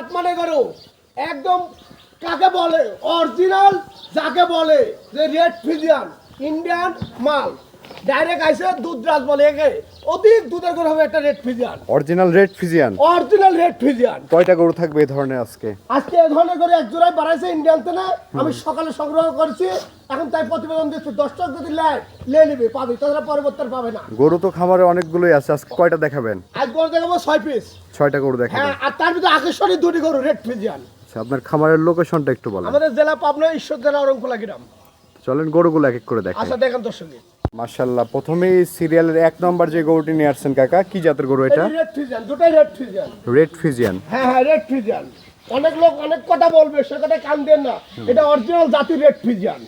জাত মানে করো। একদম কাকে বলে? অরিজিনাল যাকে বলে যে রেড ফিজিয়ান ইন্ডিয়ান মাল। ডাইরেক্ট আইসে দুধ রাজ বলে একে অধিক দুধের গরু হবে একটা red Friesian original red Friesian original red Friesian কয়টা গরু থাকবে এই ধরনের আজকে? আজকে এ ধরনের করে এক জোড়ায় বাড়াইছে ইন্ডিয়ানতে না। আমি সকালে সংগ্রহ করেছি। এখন তাই প্রতিবেদন দিচ্ছি। দশটা যদি লেয় লে নিবি পাবি। তাছাড়া পরবর্তী পাবে না। গরু তো খামারে অনেকগুলোই আছে। আজকে কয়টা দেখাবেন? আজ গরু দেখাবো ছয় পিস ছয়টা গরু হ্যাঁ আর তার ভিতরে আকর্ষণী দুটি গরু রেড ফিজিয়ান আচ্ছা আপনার খামারের লোকেশনটা একটু বলেন। আমাদের জেলা পাবনা ঈশ্বর জেলা অরংখোলা গ্রাম। চলেন গরুগুলো এক এক করে দেখাই। আচ্ছা দেখেন দর্শক মার্শাল্লাহ প্রথমেই সিরিয়ালের এক নম্বর যে গরুটি নিয়ে আসছেন কাকা কি জাতের গরু এটা? রেড ফিজিয়ান দুটাই রেড ফিজিয়ান রেড ফিজিয়ান হ্যাঁ হ্যাঁ রেড ফিজিয়ান অনেক লোক অনেক কথা বলবে সে কথা কান দেন না। এটা অরিজিনাল জাতি রেড ফিজিয়ান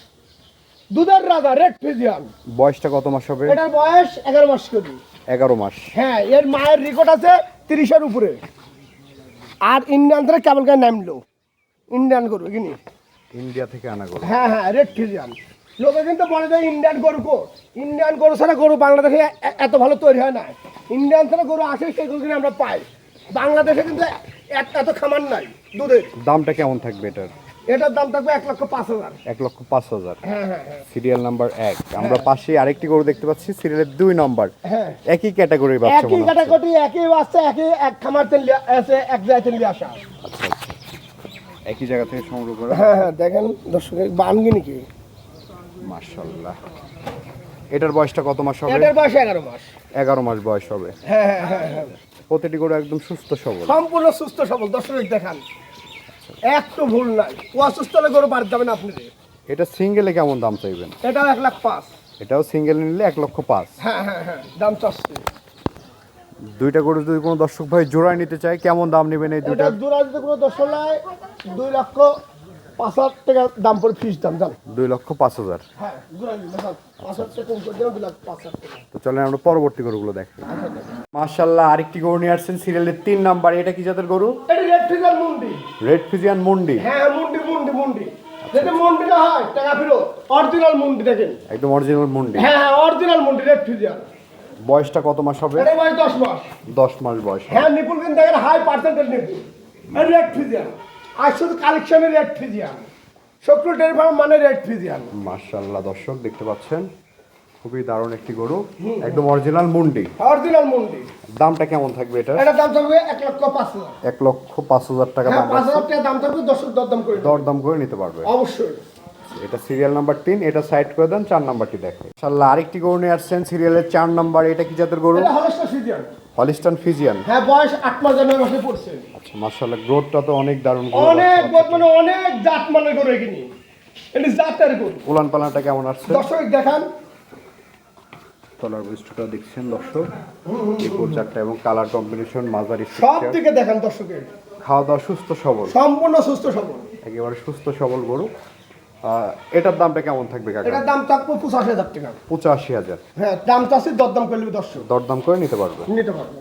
দুধের রাজা রেড ফিজিয়ান বয়সটা কত মাস হবে? এটার বয়স এগারো মাস করে এগারো মাস। হ্যাঁ এর মায়ের রেকর্ড আছে তিরিশের উপরে। আর ইন্ডিয়ান থেকে কেমন কেমন নামলো। ইন্ডিয়ান গরু কিনি ইন্ডিয়া থেকে আনা গরু। হ্যাঁ হ্যাঁ রেড ফিজিয়ান লোকে কিন্তু বলে যে ইন্ডিয়ান গরু কো ইন্ডিয়ান গরু ছাড়া গরু বাংলাদেশে এত ভালো তৈরি হয় না। ইন্ডিয়ান ছাড়া গরু আসে সেই গরু কিনে আমরা পাই। বাংলাদেশে কিন্তু এত- খামার নাই দুধের। দামটা কেমন থাকবে এটার? এটার দাম থাকবে এক লক্ষ পাঁচ হাজার। এক লক্ষ পাঁচ হাজার। হ্যাঁ হ্যাঁ হ্যাঁ। সিরিয়াল নাম্বার এক। আমরা পাশে আরেকটি গরু দেখতে পাচ্ছি সিরিয়ালের দুই নম্বর হ্যাঁ। একই ক্যাটাগরির বাচ্চা একই। কাটাকাটি একই বাচ্চা একই এক খামার তেল এক জায়গায় তেল আসা। আচ্ছা আচ্ছা। একই জায়গা থেকে সংগ্রহ করা। হ্যাঁ হ্যাঁ দেখেন দর্শক বানগি নাকি মার্শাল্লাহ এটার বয়সটা কত মাস হবে? এটার বয়স এগারো মাস। এগারো মাস বয়স হবে। হ্যাঁ হ্যাঁ হ্যাঁ প্রতিটি গরু একদম সুস্থ সবল। সম্পূর্ণ সুস্থ সবল। দর্শক দেখান। একটু ভুল নাই। ও অসুস্থ হলে গরু বাদ যাবেন আপনি এটা সিঙ্গেলে কেমন দাম চাইবেন? এটাও এক লাখ পাঁচ। এটাও সিঙ্গেল নিলে এক লক্ষ পাঁচ। হ্যাঁ হ্যাঁ হ্যাঁ দাম চাচ্ছে। দুইটা গরু যদি কোনো দর্শক ভাই জোড়ায় নিতে চায় কেমন দাম নেবেন এই দুইটার দূরা যদি কোনো দর্শক নাই দুই লক্ষ পাঁচ হাজার টাকা দাম পড়ে ফিস দাম জান? দুই লক্ষ পাঁচ হাজার। হ্যাঁ পাঁচ হাজার টাকা কম করে দেবেন দুই লাখ পাঁচ হাজার টাকা। তো চলেন আমরা পরবর্তী গরুগুলো দেখি। মার্শাল্লাহ আরেকটি গরু নিয়ে আসছেন সিরিয়ালের তিন নাম্বার। এটা কি জাতের গরু? এটা রেড ফিগার মুন্ডি। রেড ফিজিয়ান মুন্ডি। হ্যাঁ মুন্ডি মুন্ডি মুন্ডি। যদি মুন্ডিটা হয় টাকা ফেরত। অরিজিনাল মুন্ডি দেখেন। একদম অরিজিনাল মুন্ডি। হ্যাঁ হ্যাঁ অরিজিনাল মুন্ডি রেড বয়সটা কত মাস হবে? এটা বয়স দশ মাস। দশ মাস বয়স হ্যাঁ নিপুল কিন্তু দেখেন high percentage nipple. Red Friesian আর শুধু কালেকশনে রেড ফিজিয়ান শক্র ডেয়ারি ফার্ম মানে রেড ফিজিয়ান মার্শাল্লাহ দর্শক দেখতে পাচ্ছেন? খুবই দারুণ একটি গরু। একদম অরিজিনাল মুন্ডি। অরিজিনাল মুন্ডি। দামটা কেমন থাকবে এটা এটা দাম থাকবে এক লক্ষ পাঁচ হাজার। এক লক্ষ পাঁচ হাজার টাকা হ্যাঁ দাম পাঁচ। হাজার টাকা দাম থাকবে দশ দরদাম করে দরদাম করে নিতে পারবে। অবশ্যই। এটা সিরিয়াল নাম্বার তিন এটা সাইড করে দেন চার নাম্বারটি দেখে ইনশাল্লাহ আরেকটি গরু নিয়ে আসছেন সিরিয়ালের চার নাম্বার এটা কি জাতের গরু? ফিজিয়ান হলিস্টান ফিজিয়ান হ্যাঁ বয়স আট মাস নয় মাসে পড়ছে। আচ্ছা গ্রোথটা তো অনেক দারুণ অনেক আছে। বর্তমানে অনেক জাত মানে করে এখানে। এটি জাতের গরু। উলান পালানটা কেমন আসছে? দর্শক দেখান। তলার বৈশিষ্ট্যটা দেখছেন দর্শক। এই এবং কালার কম্বিনেশন মাঝারি সব দিকে দেখান দর্শকের। খাওয়া দাওয়া সুস্থ সবল। সম্পূর্ণ সুস্থ সবল। একেবারে সুস্থ সবল গরু। এটার দামটা কেমন থাকবে কাকা? এটার দাম থাকবে পঁচাশি হাজার টাকা। পঁচাশি হাজার। হ্যাঁ দাম চাষি দরদাম করলে দর্শক দরদাম করে নিতে পারবে। নিতে পারবে।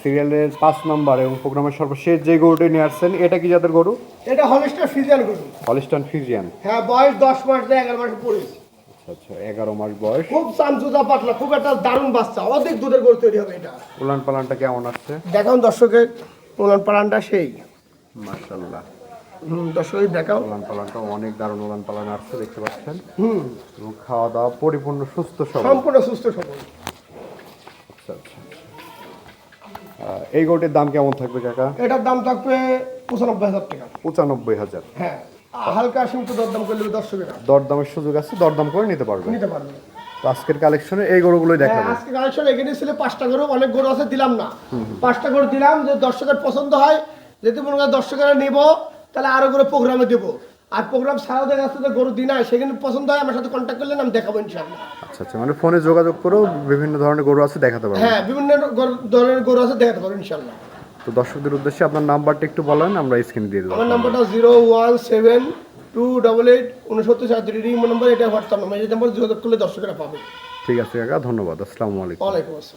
সিরিয়ালের পাঁচ নাম্বার এবং প্রোগ্রামের সর্বশেষ যে গরুটি নিয়ে আসছেন এটা কি যাদের গরু? এটা হলস্টার ফিজিয়ান গরু। Holstein Friesian. হ্যাঁ বয়স দশ মাস থেকে এগারো মাসে পড়েছে আচ্ছা এগারো মাস বয়স। খুব চামচুচা পাতলা খুব একটা দারুণ বাচ্চা অধিক দুধের গরু তৈরি হবে এটা। উলান পালানটা কেমন আসছে? দেখান দর্শকের উলান পালানটা সেই। মার্শাল্লাহ দর্শকের দেখাও। পালানটা অনেক দারুণ পালান আসছে দেখতে পাচ্ছেন। হুম। এবং খাওয়া দাওয়া পরিপূর্ণ সুস্থ সবল। সম্পূর্ণ সুস্থ সবল। আচ্ছা আচ্ছা। এই দাম কেমন থাকবে কাকা? এটার দাম থাকবে পঁচানব্বই হাজার টাকা। পঁচানব্বই হাজার। হ্যাঁ। হালকা সীমিত দরদাম করলে দর্শকেরা দরদামের সুযোগ আছে দরদাম করে নিতে পারবে। নিতে পারবে। আজকের কালেকশনে এই গরুগুলোই হ্যাঁ, দেখাবো। আজকে কালেকশন এখানে ছিল পাঁচটা গরু অনেক গরু আছে দিলাম না। পাঁচটা গরু দিলাম যে দর্শকের পছন্দ হয় যদি মনে দর্শকেরা নিব তাহলে আরও গরু প্রোগ্রামে দেবো। আর প্রোগ্রাম ছাড়াও দেখা যাচ্ছে যে গরু দিন সেখানে পছন্দ হয় আমার সাথে কন্ট্যাক্ট করলে আমি দেখাবো ইনশাল্লাহ আচ্ছা আচ্ছা মানে ফোনে যোগাযোগ করেও বিভিন্ন ধরনের গরু আছে দেখাতে পারবে হ্যাঁ বিভিন্ন ধরনের গরু আছে দেখাতে পারব ইনশাল্লাহ তো দর্শকদের উদ্দেশ্যে আপনার নাম্বারটা একটু বলেন আমরা স্ক্রিনে দিয়ে দেবো। আমার নাম্বারটা zero one seven two double eight উনসত্তর এই নম্বর এটা হোয়াটসঅ্যাপ নাম্বার এই নাম্বার যোগাযোগ করলে দর্শকেরা পাবে। ঠিক আছে কাকা ধন্যবাদ আসসালামু আলাইকুম। ওয়ালাইকুম আসসালাম।